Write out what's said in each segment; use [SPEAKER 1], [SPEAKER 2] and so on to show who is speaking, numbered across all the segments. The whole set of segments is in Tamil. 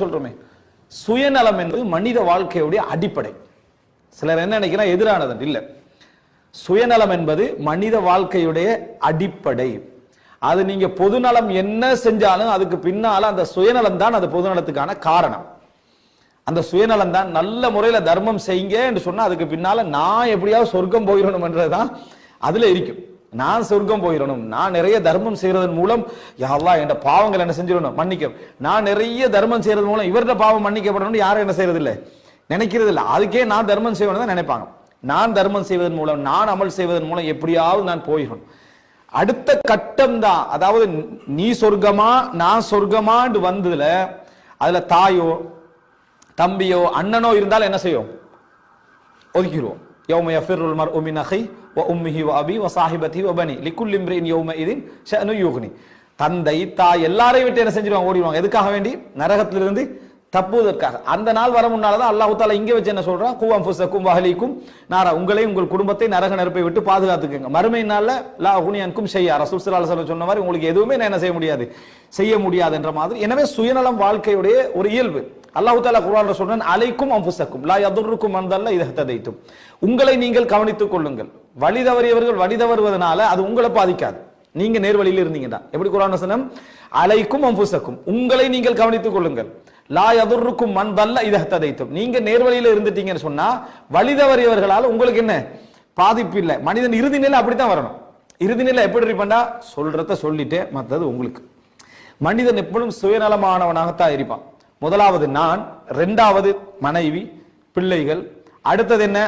[SPEAKER 1] சொல்றோமே. சுயநலம் என்பது மனித வாழ்க்கையுடைய அடிப்படை. சிலர் என்ன நினைக்கிறா எதிரானது இல்லை. சுயநலம் என்பது மனித வாழ்க்கையுடைய அடிப்படை. அது நீங்க பொதுநலம் என்ன செஞ்சாலும் அதுக்கு பின்னால அந்த சுயநலம் தான் அது பொதுநலத்துக்கான காரணம். அந்த சுயநலம் தான் நல்ல முறையில தர்மம் செய்யுங்க என்று சொன்னா அதுக்கு பின்னால நான் எப்படியாவது சொர்க்கம் போயிடணும் என்றதுதான் அதுல இருக்கும். நான் சொர்க்கம் போயிடணும் நான் நிறைய தர்மம் செய்யறதன் மூலம் யாரெல்லாம் என் பாவங்கள் என்ன செஞ்சிடணும்? மன்னிக்க நான் நிறைய தர்மம் செய்யறது மூலம் இவர்கிட்ட பாவம் மன்னிக்கப்படணும்னு யாரும் என்ன செய்யறது இல்லை நினைக்கிறது இல்லை அதுக்கே நான் தர்மம் செய்யணும் தான் நினைப்பாங்க. நான் தர்மம் செய்வதன் மூலம் நான் அமல் செய்வதன் மூலம் எப்படியாவது நான் போயிடணும் அடுத்த கட்டம் தான். அதாவது நீ சொர்க்கமா நான் சொர்க்கமான்னு வந்ததுல அதுல தாயோ தம்பியோ அண்ணனோ இருந்தால் என்ன செய்யும்? ஒதுக்கிடுவோம் யௌம யஃபிருல் மர்உ மின் அஹி வ உம்மிஹி வ அபி வ சாஹிபதி வ பனி லிக்குல் இம்ரின் யௌம இதின் ஷஅனு யுக்னி தந்தை தாய் எல்லாரையும் விட்டு என்ன செஞ்சிருவாங்க? ஓடிடுவாங்க. எதுக்காக வேண்டி? நரகத்திலிருந்து தப்புவதற்காக. அந்த நாள் வர முன்னாலதான் அல்லாஹு தாலா இங்க வச்சு என்ன சொல்றான்? கூவம் புசக்கும் வஹலிக்கும் நாரா. உங்களையும் உங்கள் குடும்பத்தை நரக நெருப்பை விட்டு பாதுகாத்துக்குங்க. மறுமை நாள்ல லா ஹுனியனுக்கும் செய்ய ரசூல் ஸல்லல்லாஹு சொன்ன மாதிரி உங்களுக்கு எதுவுமே நான் என்ன செய்ய முடியாது. செய்ய முடியாது என்ற மாதிரி. எனவே சுயநலம் வாழ்க்கையுடைய ஒரு இயல்பு. அல்லாஹு தாலா குரான் சொல்றேன் அலைக்கும் அம்புசக்கும் லா யதுர்ருக்கும் மந்தல்ல இதை ததைத்தும் உங்களை நீங்கள் கவனித்துக் கொள்ளுங்கள். வழி தவறியவர்கள் வழி தவறுவதனால அது உங்களை பாதிக்காது. நீங்க நேர்வழியில் இருந்தீங்கன்னா எப்படி குரான் வசனம்? அலைக்கும் அம்புசக்கும். உங்களை நீங்கள் கவனித்துக் கொள்ளுங்கள். லா யதுர்ருக்கும் மந்தல்ல இதை ததைத்தும் நீங்க நேர்வழியில இருந்துட்டீங்கன்னு சொன்னா வழி தவறியவர்களால் உங்களுக்கு என்ன? பாதிப்பு இல்லை. மனிதன் இறுதி நிலை அப்படித்தான் வரணும். இறுதி நிலை எப்படி இருப்பான்டா? சொல்றத சொல்லிட்டே மற்றது உங்களுக்கு. மனிதன் எப்பொழுதும் சுயநலமானவனாகத்தான் இருப்பான். முதலாவது நான் ரெண்டாவது மனைவி பிள்ளைகள் அடுத்தது என்ன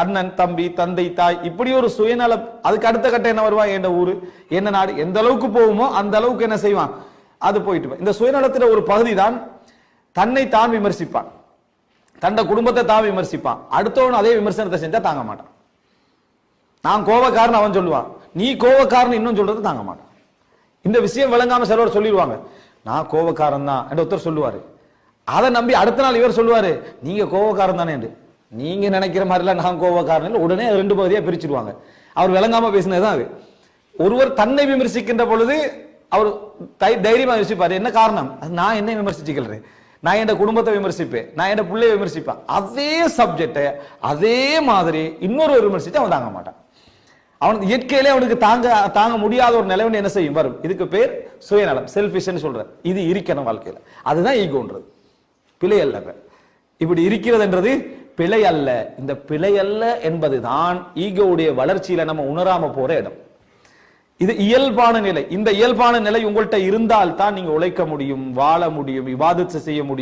[SPEAKER 1] அண்ணன் தம்பி தந்தை தாய் இப்படி ஒரு சுயநலம் அதுக்கு அடுத்த கட்டம் என்ன வருவா என் ஊரு? என்ன நாடு? எந்த அளவுக்கு போகுமோ அந்த அளவுக்கு என்ன செய்வான்? அது போயிட்டு இந்த சுயநலத்துல ஒரு பகுதி தான் தன்னை தான் விமர்சிப்பான். தன்னை குடும்பத்தை தான் விமர்சிப்பான். அடுத்தவன் அதே விமர்சனத்தை செஞ்சா தாங்க மாட்டான். நான் கோபக்காரன் அவன் சொல்லுவான். நீ கோபக்காரன் இன்னும் சொல்றது தாங்க மாட்டான். இந்த விஷயம் விளங்காம சிலவர் சொல்லிடுவாங்க. நான் கோபக்காரன் தான் என்று ஒருத்தர் சொல்லுவாரு. அதை நம்பி அடுத்த நாள் இவர் சொல்லுவார் நீங்கள் கோவக்காரன் தானே என்று. நீங்கள் நினைக்கிற மாதிரிலாம் நான் கோவக்காரன் இல்லை. உடனே ரெண்டு பகுதியாக பிரிச்சுடுவாங்க அவர் விளங்காம பேசினதுதான் அது. ஒருவர் தன்னை விமர்சிக்கின்ற பொழுது அவர் தை- தைரியமாக யோசிப்பாரு. என்ன காரணம்? அது நான் என்ன விமர்சிச்சுக்கிறேன். நான் என் குடும்பத்தை விமர்சிப்பேன். நான் என் பிள்ளையை விமர்சிப்பேன். அதே சப்ஜெக்டை அதே மாதிரி இன்னொரு விமர்சித்து அவன் தாங்க மாட்டான். அவன் இயற்கையிலே அவனுக்கு தாங்க தாங்க முடியாத ஒரு நிலைவன் என்ன செய்யும்? வரும். இதுக்கு பேர் சுயநலம். செல்ஃபிஷ்னு சொல்ற இது இருக்கணும் வாழ்க்கையில். அதுதான் ஈகோன்றது பிழை அல்ல இப்ப. இப்படி இருக்கிறதுன்றது பிழை அல்ல இந்த பிழை அல்ல என்பதுதான் ஈகோவுடைய வளர்ச்சியில நம்ம உணராம போற இடம். இது இயல்பான நிலை. இந்த இயல்பான நிலை உங்கள்கிட்ட இருந்தால் தான் நீங்க உழைக்க முடியும் வாழ முடியும் விவாதித்து செய்ய முடியும்.